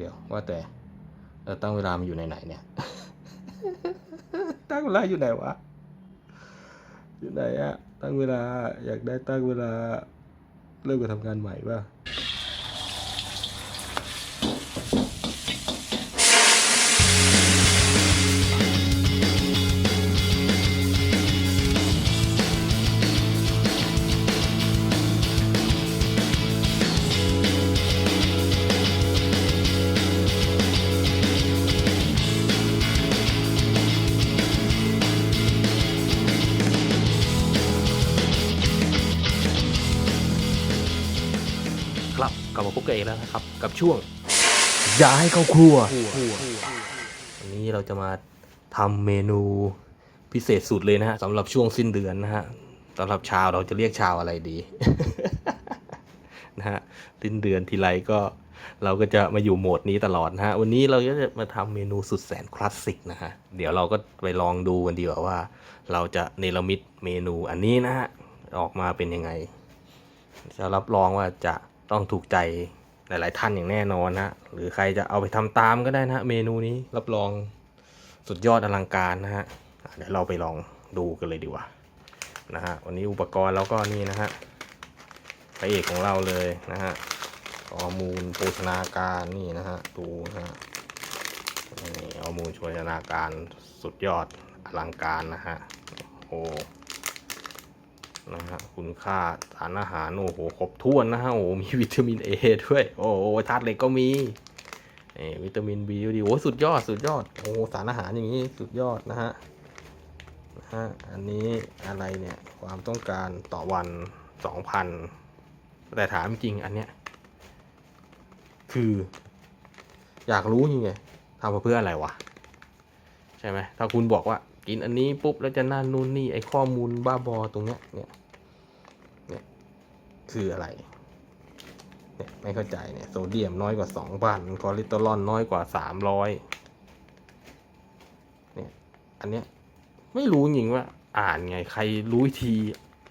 เดี๋ยวว่าแต่เออตั้งเวลามันอยู่ในไหนเนี่ย ตั้งเวลาอยู่ไหนวะ อยู่ไหนอะตั้งเวลาอยากได้ตั้งเวลาเริ่มการทำงานใหม่ป่ะ ลับมาพบกันอีกแล้วนะครับ กับช่วงย้ายเข้าครัววันนี้เราจะมาทำเมนูพิเศษสุดเลยนะฮะสำหรับช่วงสิ้นเดือนนะฮะสำหรับชาวเราจะเรียกชาวอะไรดี นะฮะสิ้นเดือนทีไรก็เราก็จะมาอยู่โหมดนี้ตลอดนะฮะ วันนี้เราก็จะมาทำเมนูสุดแสนคลาสสิกนะฮะ เดี๋ยวเราก็ไปลองดูกันดีกว่าว่า เราจะเนรมิตเมนูอันนี้นะฮะ ออกมาเป็นยังไง จะรับรองว่าจะ ต้องถูกใจหลาย ๆ ท่านอย่างแน่นอนนะหรือใครจะเอาไปทำตามก็ได้นะเมนูนี้รับรองสุดยอดอลังการนะฮะเดี๋ยวเราไปลองดูกันเลยดีกว่านะฮะวันนี้อุปกรณ์เราก็นี่นะฮะพระเอกของเราเลยนะฮะข้อมูลโภชนาการนี่นะฮะดูนะฮะนี่อมูลโภชนาการสุดยอดอลังการนะฮะโอ้ นะฮะคุณค่าสารอาหารโอ้โหครบถ้วนนะฮะโอ้มีวิตามินเอด้วย โอ้โหธาตุเหล็กก็มีเอวิตามินบีดีโอ้สุดยอดสุดยอดโอ้สารอาหารอย่างนี้สุดยอดนะฮะนะฮะอันนี้อะไรเนี่ยความต้องการต่อวันสองพันแต่ถามจริงอันเนี้ยคือ อยากรู้ยังไงทำมาเพื่ออะไรวะ ใช่ไหมถ้าคุณบอกว่ากินอันนี้ปุ๊บแล้วจะนั่นนู่นนี่ไอข้อมูลบ้าบอตรงเนี้ยเนี่ย คืออะไรเนี่ยไม่เข้าใจเนี่ยโซเดียมน้อยกว่าสองพันคอเลสเตอรอลน้อยกว่าสามร้อยเนี่ยอันเนี้ยไม่รู้จริงว่าอ่านไงใครรู้วิธี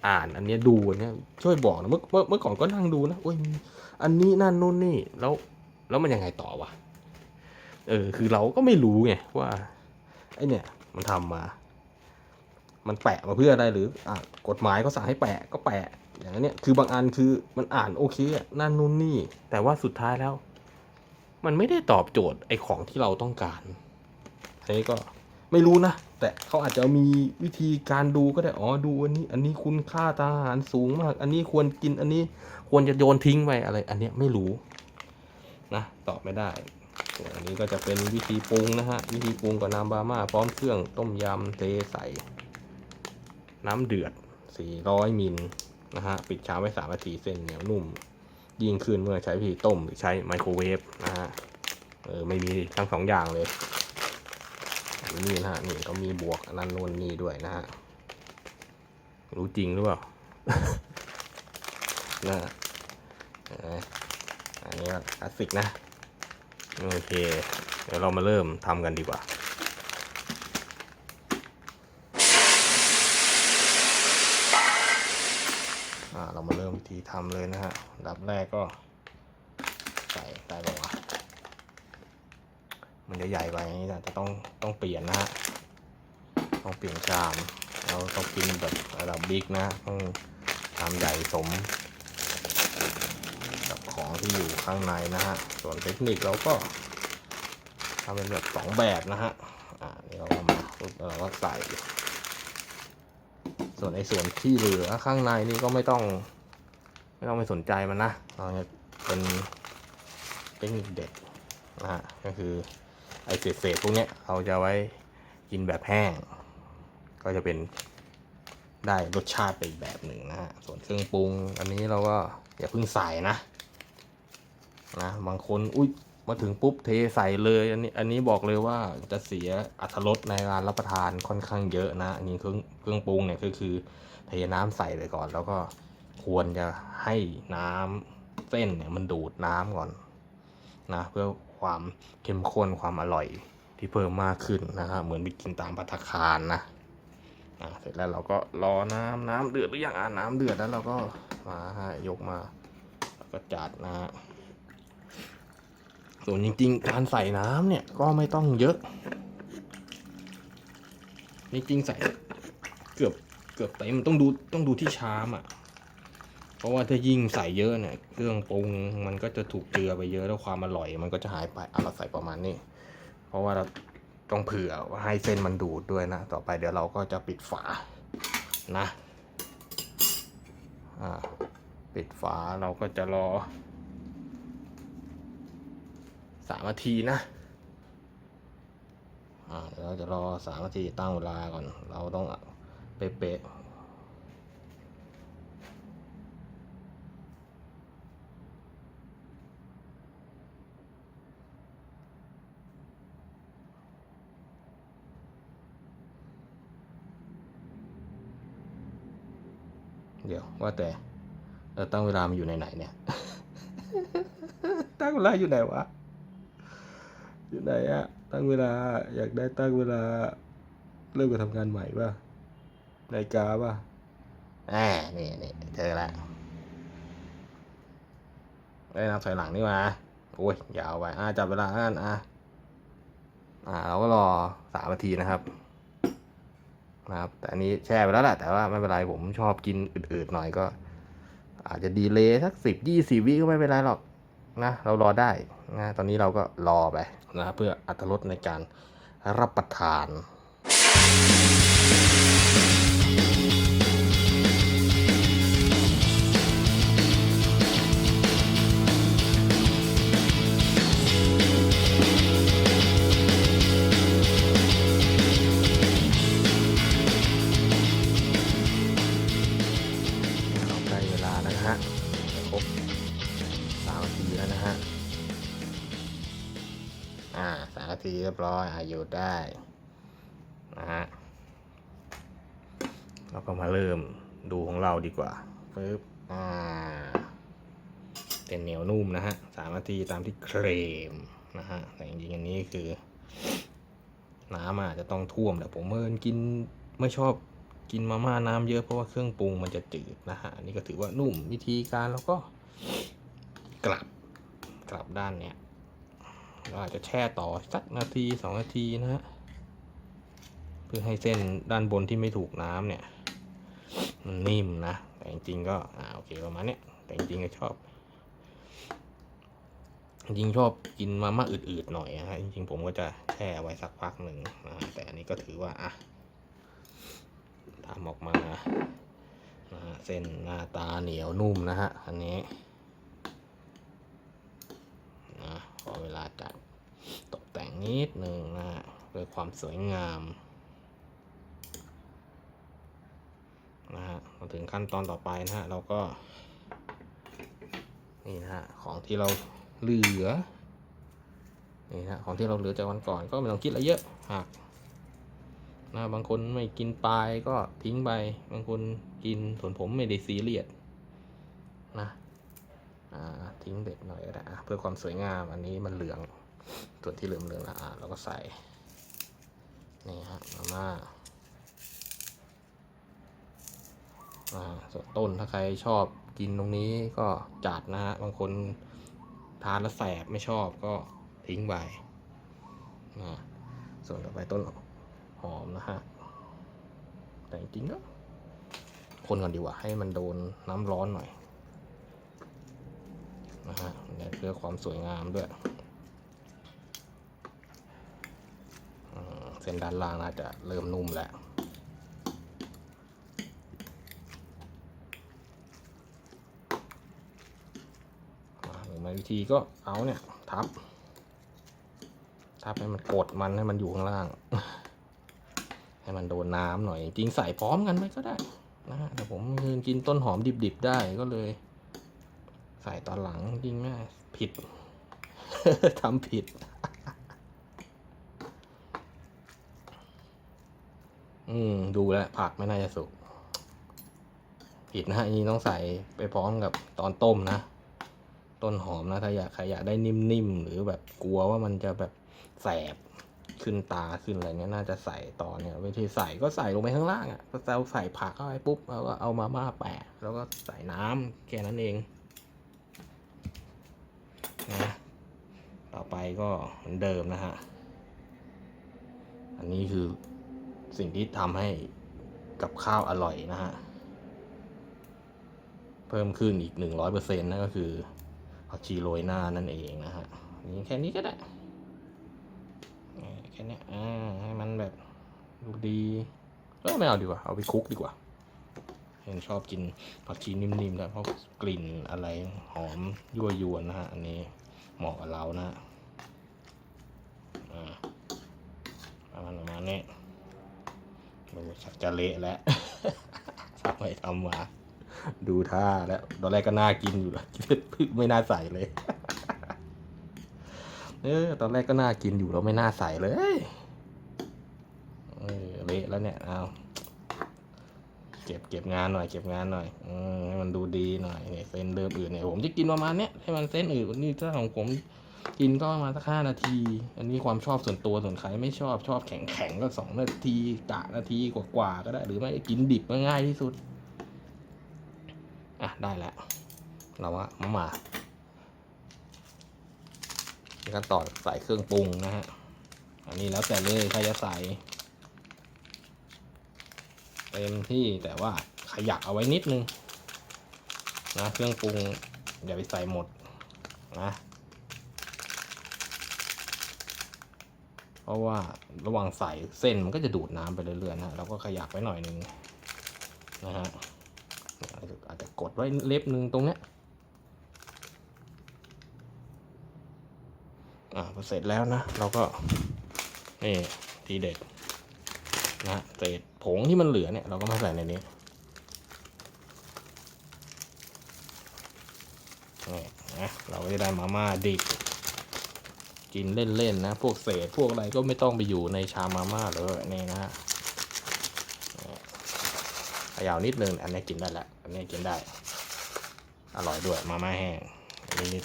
อ่านอันเนี้ยดูอันเนี้ยช่วยบอกนะเมื่อเมื่อเมื่อก่อนก็นั่งดูนะโอ้ยอันนี้นั่นนู่นนี่แล้วแล้วมันยังไงต่อวะเออคือเราก็ไม่รู้ไงว่าไอเนี่ยมันทำมา มันแปะมาเพื่ออะไรหรืออะกฎหมายเขาสั่งให้แปะก็แปะ อย่างนี้นเนี่ยคือบางอันคือมันอ่านโอเคนั่นนู่นนี่ แต่ว่าสุดท้ายแล้ว มันไม่ได้ตอบโจทย์ไอของที่เราต้องการอันนี้ก็ไม่รู้นะ แต่เขาอาจจะมีวิธีการดูก็ได้อ๋อดูอันนี้ อันนี้คุณค่าทางอาหารสูงมาก อันนี้ควรกินอันนี้ควรจะโยนทิ้งไปอะไร อันเนี้ยไม่รู้นะตอบไม่ได้ส่วนอันนี้ก็จะเป็นวิธีปรุงนะฮะวิธีปรุงกับน้ำบาม่าพร้อมเครื่องต้มยำเทใส่ น้ำเดือด 400มิล นะฮะปิดช้ามไว้3นาทีเส้นเหนียวนุ่ม ยิ่งขึ้นเมื่อใช้วิธีต้มหรือใช้ไมโครเวฟนะฮะเออไม่มีทั้งสองอย่างเลยนนี่นะฮะนี่ก็มีบวกอันนั้นนู่นนี่ด้วยนะฮะรู้จริงหรือเปล่านะฮะเนไหมอันนี้คลาสสิกนะ โอเค เดี๋ยวเรามาเริ่มทำกันดีกว่า เรามาเริ่มวิธี ทำเลยนะฮะอันดับแรกก็ใส่ได้ปะวะมันจะใหญ่ไปอย่างนี้นะจะต้องต้องเปลี่ยนนะฮะต้องเปลี่ยนชามเราต้องกินแบบระดับบิ๊กนะต้องชามใหญ่สม กับของที่อยู่ข้างในนะฮะส่วนเทคนิคเราก็ทำเป็นแบบสองแบบนะฮะอ่านี่เราก็มาปุ๊บเราก็ใส่ส่วนไอ้ส่วนที่เหลือข้างในนี่ก็ไม่ต้อง ไม่ต้องไปสนใจมันนะเราจะเป็นเทคนิคเด็ดนะฮะก็คือไอ้เศษๆพวกเนี้ยเราจะไว้กินแบบแห้ง ก็จะเป็นได้รสชาติไปอีกแบบหนึ่งนะฮะส่วนเครื่องปรุง อันนี้เราก็อย่าเพิ่งใส่นะนะบางคนอุ้ยมาถึงปุ๊บเทใส่เลยอันนี้อันนี้บอกเลยว่าจะเสียอัตรสในการรับประทานค่อนข้างเยอะนะอันนี้เครื่องเครื่องปรุงเนี่ยก็คือเทน้ำใส่ไปก่อนแล้วก็ ควรจะให้น้ำเส้นเนี่ยมันดูดน้ำก่อนนะเพื่อความเข้มข้นความอร่อยที่เพิ่มมากขึ้นนะฮะเหมือนไปกินตามภัตตาคารนะอะเสร็จแล้วเราก็รอน้ำน้ำเดือดหรือยังอะน้ำเดือดแล้วเราก็มาฮะยกมาแล้วก็จัดนะฮะส่วนจริงๆ การใส่น้ำเนี่ยก็ไม่ต้องเยอะจริงๆใส่เกือบเกือบเต็มต้องดูต้องดูที่ชามอะ เพราะว่าถ้ายิ่งใส่เยอะเนี่ยเครื่องปรุงมันก็จะถูกเจือไปเยอะแล้วความอร่อย มันก็จะหายไปเอาเราใส่ประมาณนี้ เพราะว่าเราต้องเผื่อให้เส้นมันดูดด้วยนะ ต่อไปเดี๋ยวเราก็จะปิดฝานะอ่าปิดฝาเราก็จะรอสามนาทีนะอ่าเดี๋ยวเราจะรอสามนาทีตั้งเวลาก่อน เราต้องเป๊ะๆ เดี๋ยวว่าแต่เราตั้งเวลามันอยู่ในไหนเนี่ย ตั้งเวลาอยู่ไหนวะ อยู่ไหนอะตั้งเวลาอยากได้ตั้งเวลาเริ่มการทำงานใหม่ป่ะนาฬิกาป่ะอ่านี่นี่เจอแล้วได้นับถอยหลังนี่มาโอ้ยยาวไปอ่าจับเวลาอ่านอะอ่าเราก็รอสามนาทีนะครับ นะครับแต่อันนี้แช่ไปแล้วแหละแต่ว่าไม่เป็นไรผมชอบกินอืดๆหน่อยก็ อาจจะดีเลย์สักสิบยี่สิบวิก็ไม่เป็นไรหรอกนะเรารอได้นะตอนนี้เราก็รอไปนะเพื่ออัตรสในการรับประทาน อยอายุได้นะฮะเราก็มาเริ่มดูของเราดีกว่าปึ๊บอ่าเป็นเหนียวนุ่มนะฮะสามนาทีตามที่เครมนะฮะแต่จริงๆอันนี้คือ น้ำอาจจะต้องท่วมแต่ผมเมินกินไม่ชอบกินมาม่าน้ำเยอะเพราะว่าเครื่องปรุงมันจะจืดนะฮะนนี้ก็ถือว่านุ่มวิธีการแล้วก็กลับกลับด้านเนี้ย เราอาจจะแช่ต่อสักนาทีสองนาทีนะฮะเพื่อให้เส้นด้านบนที่ไม่ถูกน้ำเนี่ยมันนิ่มนะ แต่จริงๆก็อ่าโอเคประมาณเนี้ยแต่จริงๆก็ชอบ จริงชอบกินมาม่าอืดๆหน่อยนะฮะจริงๆผมก็จะแช่ไว้สักพักหนึ่งนะแต่อันนี้ก็ถือว่าอะทำออกมานะเส้นหน้าตาเหนียวนุ่มนะฮะอันนี้นะ อเวลาจัดตกแต่งนิดหนึ่งนะฮะเพื่อความสวยงามนะฮะมาถึงขั้นตอนต่อไปนะฮะเราก็ นี่นะฮะของที่เราเหลือนี่นะของที่เราเหลือจากวันก่อนก็ไม่ต้องคิดอะไรเยอะหักนะบางคนไม่กินปลายก็ทิ้งไป บางคนกินส่วนผมไม่ได้ซีเรียสนะ ทิ้งเด็ดหน่อยก็ได้อะเพื่อความสวยงามอันนี้มันเหลืองส่วนที่เหลืองเหลืองละอะเราก็ใส่นี่ฮะมามา่าส่วนต้นถ้าใครชอบกินตรงนี้ก็จัดนะฮะบางคนทานแล้วแสบไม่ชอบก็ทิ้งไปนะส่วนต่อไปต้นหอมนะฮะแต่จริงๆก็คนก่อนดีกว่าให้มันโดนน้ำร้อนหน่อย นะฮะเนี่ยเพื่อความสวยงามด้วยเส้นด้านล่างน่าจะเริ่มนุ่มแล้วอ่าวิธีก็เอาเนี่ยทับ ทับให้มันกดมันให้มันอยู่ข้างล่าง ให้มันโดนน้ำหน่อย จริงใส่พร้อมกันไปก็ได้นะฮะแต่ผมคืนกินต้นหอมดิบๆได้ก็เลย ใส่ตอนหลังจริงแม่ผิด ทำผิด อืม ดูแลผักไม่น่าจะสุก ผิดนะฮะนนี้ต้องใส่ไปพร้อมกับตอนต้มนะ ต้นหอมนะ ถ้าอยากใครอยากได้นิ่มๆ หรือแบบกลัวว่ามันจะแบบแสบขึ้นตาขึ้นอะไรเนี้ยน่าจะใส่ตอนเนี่ยวิธีใส่ก็ใส่ลงไปข้างล่างอะ่ะเราใส่ผักเข้าไปปุ๊บเราก็เอามาม่าแปะแล้วก็ใส่น้ำแค่นั้นเอง นะต่อไปก็เหมือนเดิมนะฮะ อันนี้คือสิ่งที่ทำให้กับข้าวอร่อยนะฮะ เพิ่มขึ้นอีกหนึ่งร้อยเปอร์เซ็นต์นั่นก็คือผักชีโรยหน้านั่นเองนะฮะนี่แค่นี้ก็ได้แค่เนี้ยอ่าให้มันแบบดูดีเออไม่เอาดีกว่า เอาไปคุกดีกว่า เห็นชอบกินผักชีนิ่มๆด้วยเพราะกลิ่นอะไรหอมยั่วยวนนะฮะอันนี้เหมาะกับเรานะฮะประมาณประมาณนี้ดูชักจะเละแล้วทำไปทำมาดูท่าแล้วตอนแรกก็น่ากินอยู่แล้วไม่น่าใส่เลยเออตอนแรกก็น่ากินอยู่แล้วไม่น่าใส่เลยเออเละแล้วเนี่ยเอา เก็บเก็บงานหน่อยเก็บงานหน่อยอให้มันดูดีหน่อยเนี่ยเส้นเดิมอื่นเนี่ยผมจะกินประมาณเนี้ยให้มันเส้นอื่นนี่ถ้าของผมกินก็ประมาณสักห้านาที อันนี้ความชอบส่วนตัวส่วนใครไม่ชอบชอบแข็งแข็งก็สองนาทีกะนาทีกว่าๆก็ได้ หรือไม่กินดิบก็ง่ายที่สุด อะได้แล้วเราว่ามามาแล้วก็ต่อใส่เครื่องปรุงนะฮะ อันนี้แล้วแต่เลยใครจะใส่ เต็มที่แต่ว่าขยักเอาไว้นิดนึงนะเครื่องปรุงอย่าไปใส่หมดนะเพราะว่าระหว่างใส่เส้นมันก็จะดูดน้ำไปเรื่อยๆนะเราก็ขยักไว้หน่อยนึงนะฮะอาจจะกดไว้เล็บหนึ่งตรงเนี้ยอ่าพอเสร็จแล้วนะ เราก็นี่ทีเด็ดนะเศษ ผงที่มันเหลือเนี่ยเราก็มาใส่ในนี้นี่นะเราก็จะได้มาม่าดิบกินเล่นๆนะ พวกเศษพวกอะไรก็ไม่ต้องไปอยู่ในชามมาม่าเลยนี่นะฮะขยาวนิดนึงอันนี้กินได้ล้วอันนี้กินได้ อร่อยด้วยมาม่าแห้งนนี้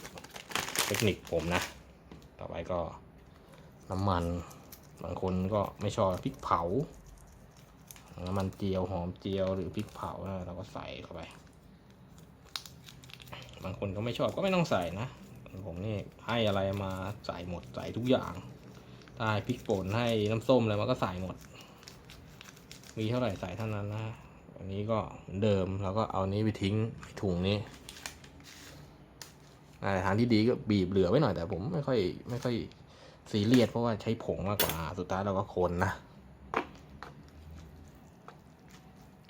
เทคนิคผมนะ ต่อไปก็น้ำมัน บางคนก็ไม่ชอบพริกเผา น้ำมันเจียวหอมเจียวหรือพริกเผานะเราก็ใส่เข้าไป บางคนก็ไม่ชอบก็ไม่ต้องใส่นะ ผมนี่ให้อะไรมาใส่หมดใส่ทุกอย่างถ้าให้พริกป่นให้น้ำส้มอะไรมันก็ใส่หมด มีเท่าไหร่ใส่เท่านั้นนะอันนี้ก็เหมือนเดิมเราก็เอานี้ไปทิ้งถุงนี้อ่าทางที่ดีก็บีบเหลือไว้หน่อยแต่ผมไม่ค่อยไม่ค่อยซีเรียสเพราะว่าใช้ผงมากกว่า สุดท้ายเราก็คนนะ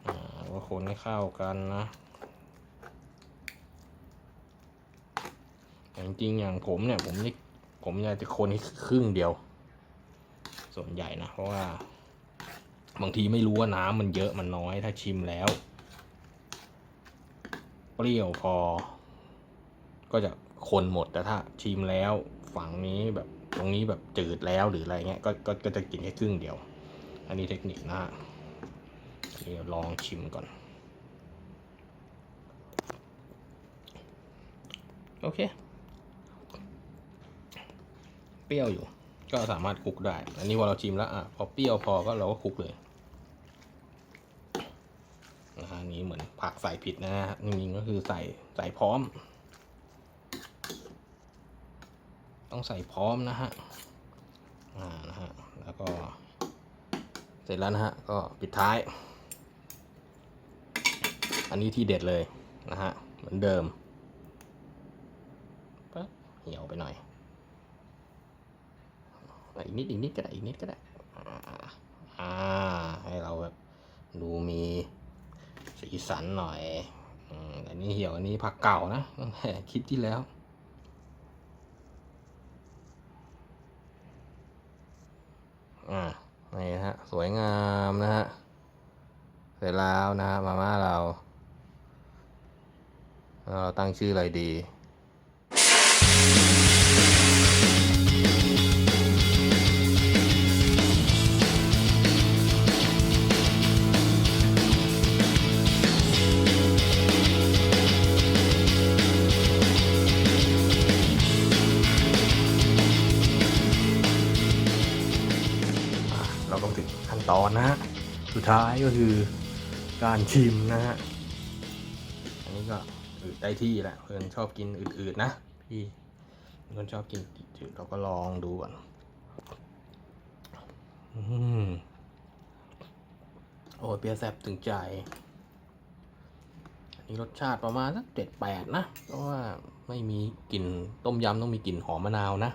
อ่า ก็คนให้เข้ากันนะแต่จริงๆอย่างผมเนี่ย ผมนี่ผมอยากจะคนให้ครึ่งเดียว ส่วนใหญ่นะ เพราะว่า บางทีไม่รู้ว่าน้ำมันเยอะมันน้อยถ้าชิมแล้ว เปรี้ยวพอ ก็จะคนหมดแต่ถ้าชิมแล้วฝั่งนี้แบบตรงนี้แบบจืดแล้วหรืออะไรเงี้ยกก็ก็จะกินแค่ครึ่งเดียว อันนี้เทคนิคนะ เดี๋ยวลองชิมก่อน โอเค เปรี้ยวอยู่ ก็สามารถคลุกได้ อันนี้พอเราชิมแล้วอะพอเปรี้ยวพอก็เราก็คลุกเลยนะฮะนนี้เหมือนผักใส่ผิดนะฮะจริงๆก็คือใส่ใส่พร้อม ต้องใส่พร้อมนะฮะอ่านะฮะแล้วก็เสร็จแล้วนะฮะก็ปิดท้าย อันนี้ที่เด็ดเลยนะฮะ เหมือนเดิมปั๊บเหี่ยวไปหน่อยอีกนิดอีกนิดก็ได้อีกนิดก็ได้อ่าอาให้เราแบบดูมีสีสันหน่อยอันนี้เหี่ยวอันนี้ผักเก่านะคลิปที่แล้วอ่านี่ฮะสวยงามนะฮะเสร็จแล้วนะฮะมาม่าเรา เราตั้งชื่ออะไรดี เราก็ถึงขั้นตอนนะฮะ สุดท้ายก็คือการชิมนะฮะ อันนี้ก็ อืดได้ที่แหละเพื่อนชอบกินอืดๆนะพี่คนชอบกินจืดเราก็ลองดูก่อนอืมโอ้เปียแซบถึงใจ อันนี้รสชาติประมาณสักเจ็ดแปดนะ เพราะว่าไม่มีกลิ่นต้มยำต้องมีกลิ่นหอมมะนาวนะ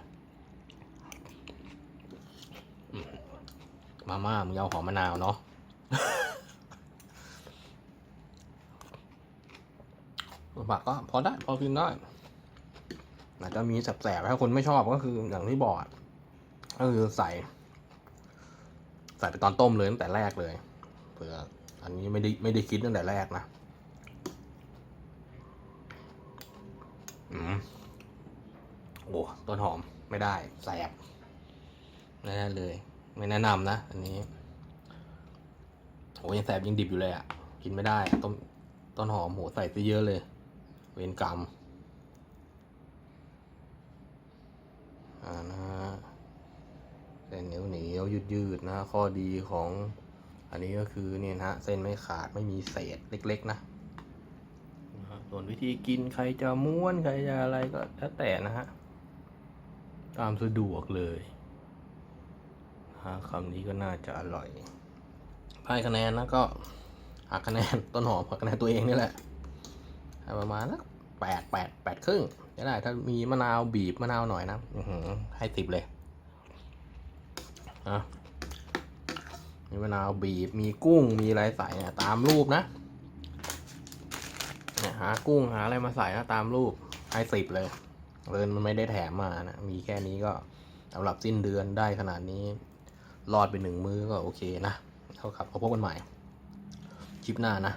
มาม่ามึงเอาหอมมะนาวเนาะ ผักก็พอได้พอกินได้อาจจะมีแสบๆถ้าคนไม่ชอบก็คืออย่างที่บอกก็คือใส่ ใส่ไปตอนต้มเลยตั้งแต่แรกเลยเผื่ออันนี้ไม่ได้ไม่ได้คิดตั้งแต่แรกนะอืมโอ้ต้นหอมไม่ได้แสบแน่ๆเลย ไม่แนะนำนะอันนี้โอ้ยังแสบยังดิบอยู่เลยอะ่ะ กินไม่ได้ต้นต้นหอมโหใส่ไปเยอะเลย เวรกรรมอ่านะฮะเส้นเหนียวเหนียวยืดยืดๆนะข้อดีของอันนี้ก็คือเนี่ยนะฮะเส้นไม่ขาดไม่มีเศษเล็ก ๆ นะส่วนวิธีกินใครจะม้วนใครจะอะไรก็แล้วแต่นะฮะตามสะดวกเลยนะฮะคำนี้ก็น่าจะอร่อยให้คะแนนนะก็หักคะแนนต้นหอมหักคะแนนตัวเองนี่แหละ ประมาณสักแปดแปดแปดครึ่งจะได้ถ้ามีมะนาวบีบมะนาวหน่อยนะออืให้สิบเลยอะมีมะนาวบีบมีกุ้งมีอะไรใส่เนี่ยตามรูปนะเนี่ยหากุ้งหาอะไรมาใส่นะตามรูปให้สิบเลยเรินมันไม่ได้แถมมานะมีแค่นี้ก็สำหรับสิ้นเดือนได้ขนาดนี้ รอดไปหนึ่งมือก็โอเคนะเท่ากับพบกันใหม่ คลิปหน้านะ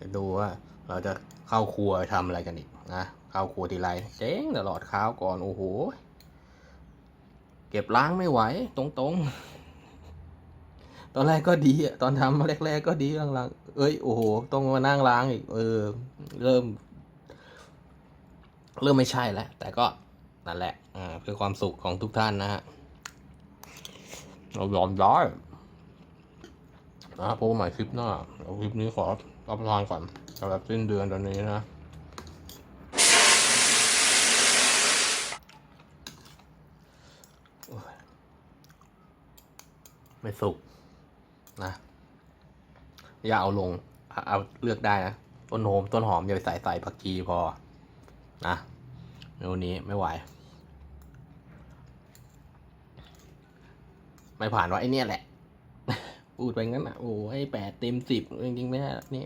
จะดูว่า เราจะเข้าครัวทำอะไรกันอีกนะเข้าครัวทีไรเจ๊งตลอดข้าวก่อนโอ้โหเก็บล้างไม่ไหวตรงๆ ตอนแรกก็ดีอะตอนทำแรก ๆ ก็ดีหลังๆเอ้ยโอ้โหต้องมานั่งล้างอีกเออ เริ่ม เริ่มไม่ใช่แล้วแต่ก็นั่นแหละอ่าเพื่อความสุขของทุกท่านนะฮะเรายอมได้นะพบกันใหม่คลิปหน้าเอาคลิปนี้ขอรับประทานก่อน สำหรับสิ้นเดือนตอนนี้นะ ไม่สุกนะ อย่าเอาลงเอาเอาเลือกได้นะ ต้นโหมต้นหอมอย่าไปใส่ใส่ผักชีพอ นะเมนูนี้ไม่ไหว ไม่ผ่านว่าไอเนี่ยแหละ พูดไปงั้นอะ โอ้ยแปดเต็มสิบจริงๆไม่ใช่นี่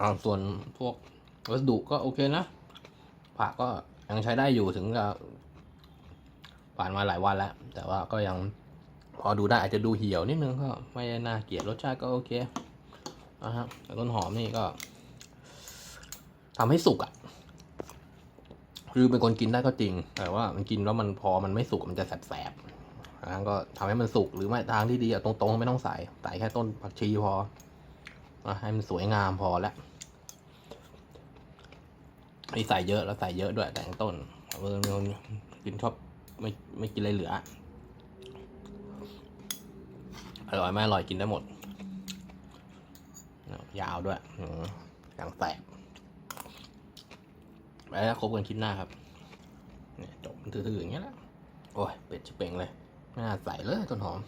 อ่าส่วนพวกวัสดุก็โอเคนะผักก็ยังใช้ได้อยู่ถึงจะผ่านมาหลายวันแล้ว แต่ว่าก็ยังพอดูได้อาจจะดูเหี่ยวนิดนึงก็ไม่น่าเกลียดรสชาติก็โอเคนะฮะแต่ต้นหอมนี่ก็ทำให้สุกอะ่ะคือเป็นคนกินได้ก็จริง แต่ว่ามันกินแล้วมันพอมันไม่สุกมันจะแสบๆอันนั้นก็ทำให้มันสุกหรือไม่ทางที่ดีอะตรงๆไม่ต้องใส่ใส่แค่ต้นผักชีพอ ให้มันสวยงามพอแล้วนี่ใส่เยอะแล้วใส่เยอะด้วยแต่งต้นเออมีคนกินชอบไม่ไม่กินอะไรเหลือ อร่อยไม่อร่อยกินได้หมด ยาวด้วยอย่างแตกไปแล้วครบกันคลิปหน้าครับเนี่ยจบถือๆอย่างเงี้ยแหละโอ้ยเป็ดชิเป่งเลย ไม่น่าใส่เลยต้นหอม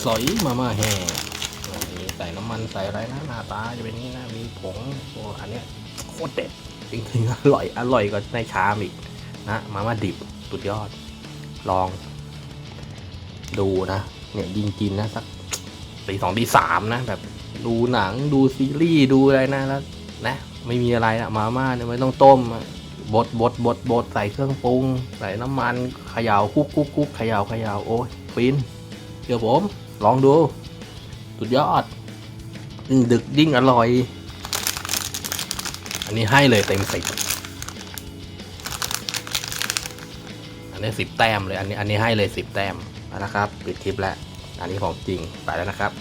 มาซอยมาม่าแห้งมีใส่น้ำมันใส่อะไรนะหน้าตาจะเป็นนี้นะ มีผงโอ้อันเนี้ยโคตรเด็ดจริงๆอร่อยอร่อยกว่าในชามอีกนะมาม่าดิบสุดยอด ลอง ดูนะ เนี่ยยิงกินนะสักตีสองตีสามนะ แบบดูหนังดูซีรีส์ดูอะไรนะแล้วนะไม่มีอะไรนะมาม่าเนี่ยไม่ต้องต้มบดบดบดบดใส่เครื่องปรุง ใส่น้ำมันเขย่าคุกคุกคุกเขย่าเขย่าโอ้ยฟินเดี๋ยวผม ลองดู สุดยอด ดึกดิ้งอร่อย อันนี้ให้เลยเต็มสิบอันนี้สิบแต้มเลย อันนี้อันนี้ให้เลยสิบแต้มนะครับ ปิดคลิปแล้ว อันนี้ของจริง ไปแล้วนะครับ